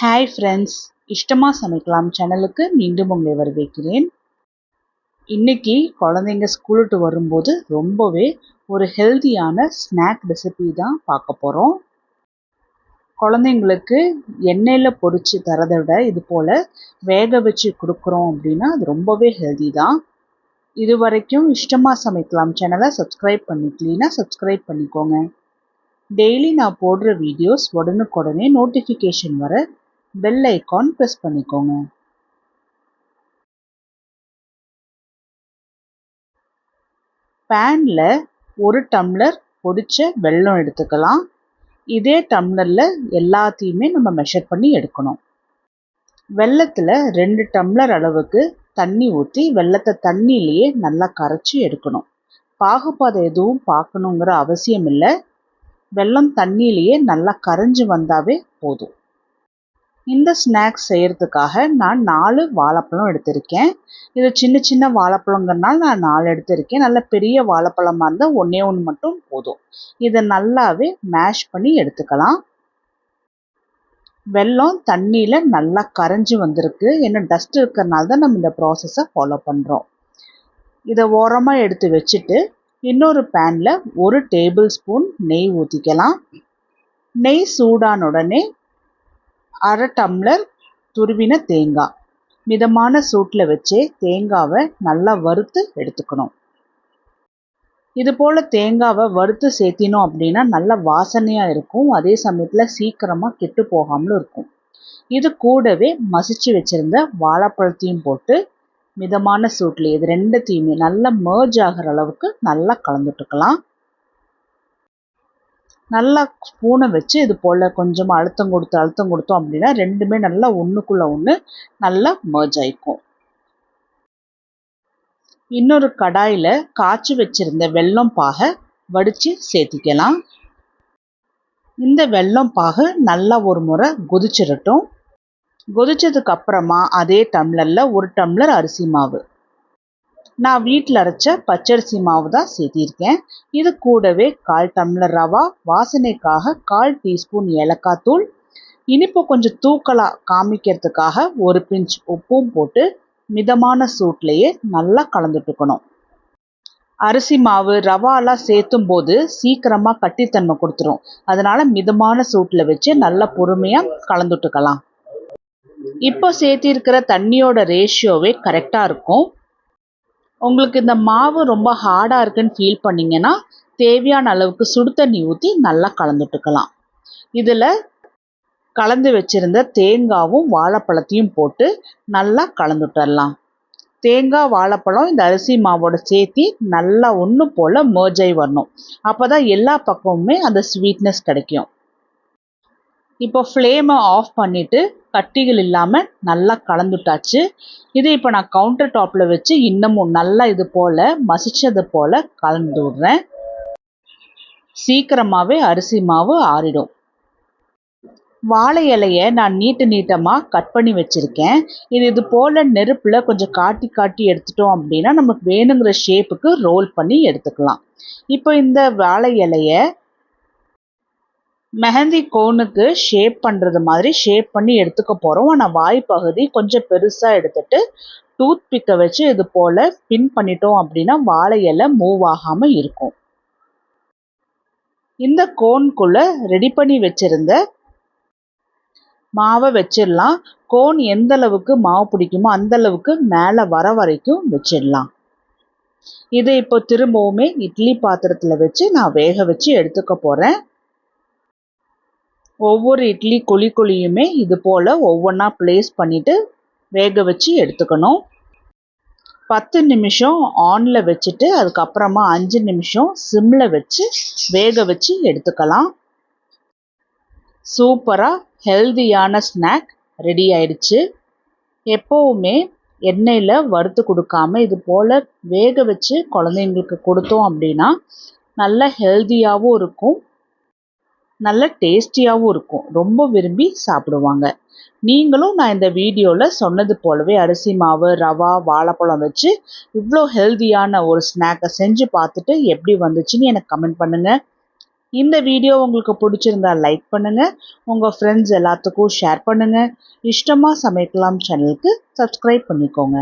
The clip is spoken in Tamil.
ஹாய் ஃப்ரெண்ட்ஸ் இஷ்டமாக சமைக்கலாம் சேனலுக்கு மீண்டும் உங்களை வரவேற்கிறேன். இன்றைக்கி குழந்தைங்க ஸ்கூலுட்டு வரும்போது ரொம்பவே ஒரு ஹெல்தியான ஸ்நாக் ரெசிபி தான் பார்க்க போகிறோம் குழந்தைங்களுக்கு எண்ணெயில் பொறிச்சு தரதை விட இது போல் வேக வச்சு கொடுக்குறோம் அப்படின்னா அது ரொம்பவே ஹெல்தி தான். இது வரைக்கும் இஷ்டமாக சமைக்கலாம் சேனலை சப்ஸ்கிரைப் பண்ணிக்கலீன்னா சப்ஸ்கிரைப் பண்ணிக்கோங்க. டெய்லி நான் போடுற வீடியோஸ் உடனுக்குடனே நோட்டிஃபிகேஷன் வர பெல் ஐக்கான் ப்ரெஸ் பண்ணிக்கோங்க. பேனில் ஒரு டம்ளர் பொடிச்ச வெல்லம் எடுத்துக்கலாம். இதே டம்ளரில் எல்லாத்தையுமே நம்ம மெஷர் பண்ணி எடுக்கணும். வெள்ளத்தில் ரெண்டு டம்ளர் அளவுக்கு தண்ணி ஊற்றி வெள்ளத்தை தண்ணியிலேயே நல்லா கரைச்சி எடுக்கணும். பாகுபாதை எதுவும் பார்க்கணுங்கிற அவசியம் இல்லை. வெள்ளம் தண்ணியிலேயே நல்லா கரைஞ்சி வந்தாவே போதும். இந்த ஸ்நாக்ஸ் செய்கிறதுக்காக நான் நாலு வாழைப்பழம் எடுத்திருக்கேன். இது சின்ன சின்ன வாழைப்பழங்கிறனால நான் நாலு எடுத்திருக்கேன். நல்ல பெரிய வாழைப்பழமாக இருந்தால் ஒன்றே ஒன்று மட்டும் போதும். இதை நல்லாவே மேஷ் பண்ணி எடுத்துக்கலாம். வெள்ளம் தண்ணியில் நல்லா கரைஞ்சி வந்திருக்கு. ஏன்னா டஸ்ட் இருக்கிறனால தான் நம்ம இந்த ப்ராசஸை ஃபாலோ பண்ணுறோம் இதை ஓரமாக எடுத்து வச்சுட்டு இன்னொரு பேனில் ஒரு டேபிள் ஸ்பூன் நெய் ஊற்றிக்கலாம் நெய் சூடான உடனே அரை டம்ளர் துருவின தேங்காய். மிதமான சூட்டில் வச்சே தேங்காவை நல்லா வறுத்து எடுத்துக்கணும். இது போல் தேங்காவை வறுத்து சேர்த்தினோம் அப்படின்னா நல்ல வாசனையாக இருக்கும். அதே சமயத்தில் சீக்கிரமாக கெட்டு போகாமலும் இருக்கும். இது கூடவே மசிச்சு வச்சுருந்த வாழைப்பழத்தையும் போட்டு மிதமான சூட்டில் இது ரெண்டுத்தையுமே நல்லா மேர்ஜ் ஆகிற அளவுக்கு நல்லா கலந்துட்டுக்கலாம். நல்லா ஸ்பூனை வச்சு இது போல் கொஞ்சமாக அழுத்தம் கொடுத்து அழுத்தம் கொடுத்தோம் அப்படின்னா ரெண்டுமே நல்லா ஒன்றுக்குள்ளே ஒன்று நல்லா மர்ஜ் ஆயிக்கும். இன்னொரு கடாயில் காய்ச்சி வச்சுருந்த வெல்லம் பாகை வடித்து சேர்த்திக்கலாம். இந்த வெல்லம் பாகு நல்லா ஒரு முறை கொதிச்சிடட்டும். கொதிச்சதுக்கு அப்புறமா அதே டம்ளரில் ஒரு டம்ளர் அரிசி மாவு. நான் வீட்டில் அரைச்ச பச்சரிசி மாவு தான் சேர்த்திருக்கேன். இது கூடவே கால் டம்ளர் ரவா வாசனைக்காக கால் டீஸ்பூன் ஏலக்காய் தூள் இனிப்பு கொஞ்சம் தூக்கலாக காமிக்கிறதுக்காக ஒரு பிஞ்ச் உப்பும் போட்டு மிதமான சூட்லேயே நல்லா கலந்துட்டுக்கணும் அரிசி மாவு ரவாலாம் சேர்த்தும் போது சீக்கிரமாக கட்டித்தன்மை கொடுத்துரும். அதனால மிதமான சூட்டில் வச்சு நல்லா பொறுமையாக கலந்துட்டுக்கலாம். இப்போ சேர்த்திருக்கிற தண்ணியோட ரேஷியோவே கரெக்டாக இருக்கும். உங்களுக்கு இந்த மாவு ரொம்ப ஹார்டாக இருக்குன்னு ஃபீல் பண்ணிங்கன்னா தேவையான அளவுக்கு சுடு தண்ணி ஊற்றி நல்லா கலந்துட்டுக்கலாம். இதில் கலந்து வச்சுருந்த தேங்காவும் வாழைப்பழத்தையும் போட்டு நல்லா கலந்துட்டுடலாம் தேங்காய் வாழைப்பழம் இந்த அரிசி மாவோட சேர்த்தி நல்லா ஒன்று போல் மேர்ஜ் வரணும். அப்போ தான் எல்லா பக்கமுமே அந்த ஸ்வீட்னஸ் கிடைக்கும். இப்போ ஃப்ளேமை ஆஃப் பண்ணிவிட்டு கட்டிகள் இல்லாமல் நல்லா கலந்துட்டாச்சு. இதை இப்போ நான் கவுண்டர் டாப்பில் வச்சு இன்னமும் நல்லா இது போல் மசிச்சது போல் கலந்து விட்றேன். சீக்கிரமாகவே அரிசி மாவு ஆறிடும். வாழை இலையை நான் நீட்டு நீட்டமாக கட் பண்ணி வச்சுருக்கேன். இது இது போல் நெருப்பில் கொஞ்சம் காட்டி காட்டி எடுத்துட்டோம் அப்படின்னா நமக்கு வேணுங்கிற ஷேப்புக்கு ரோல் பண்ணி எடுத்துக்கலாம். இப்போ இந்த வாழை இலையை மெஹந்தி கோனுக்கு ஷேப் பண்ணுறது மாதிரி ஷேப் பண்ணி எடுத்துக்க போகிறோம் ஆனால் வாய் பகுதி கொஞ்சம் பெருசாக எடுத்துட்டு டூத் பிக்கை வச்சு இது போல் பின் பண்ணிட்டோம் அப்படின்னா வாழை இலை மூவ் ஆகாமல் இருக்கும். இந்த கோன்குள்ளே ரெடி பண்ணி வச்சுருந்த மாவை வச்சிடலாம். கோன் எந்த அளவுக்கு மாவு பிடிக்குமோ அந்த அளவுக்கு மேலே வர வரைக்கும் வச்சிடலாம். இதை இப்போ திரும்பவுமே இட்லி பாத்திரத்தில் வச்சு நான் வேக வச்சு எடுத்துக்க போகிறேன் ஒவ்வொரு இட்லி குழி குழியுமே இது போல் ஒவ்வொன்றா ப்ளேஸ் பண்ணிவிட்டு வேக வச்சு எடுத்துக்கணும். பத்து நிமிஷம் ஆனில் வச்சுட்டு அதுக்கப்புறமா அஞ்சு நிமிஷம் சிம்மில் வச்சு வேக வச்சு எடுத்துக்கலாம். சூப்பராக ஹெல்தியான ஸ்நாக் ரெடி ஆயிடுச்சு. எப்போவுமே எண்ணெயில் வறுத்து கொடுக்காம இது போல் வேக வச்சு குழந்தைங்களுக்கு கொடுத்தோம் அப்படின்னா நல்ல ஹெல்தியாகவும் இருக்கும். நல்ல டேஸ்டியாகவும் இருக்கும். ரொம்ப விரும்பி சாப்பிடுவாங்க. நீங்களும் நான் இந்த வீடியோவில் சொன்னது போலவே அரிசி மாவு ரவா வாழைப்பழம் வச்சு இவ்வளோ ஹெல்தியான ஒரு ஸ்நாக்கை செஞ்சு பார்த்துட்டு எப்படி வந்துச்சுன்னு எனக்கு கமெண்ட் பண்ணுங்கள் இந்த வீடியோ உங்களுக்கு பிடிச்சிருந்தா லைக் பண்ணுங்கள் உங்கள் ஃப்ரெண்ட்ஸ் எல்லாத்துக்கும் ஷேர் பண்ணுங்கள் இஷ்டமாக சமைக்கலாம் சேனலுக்கு சப்ஸ்கிரைப் பண்ணிக்கோங்க.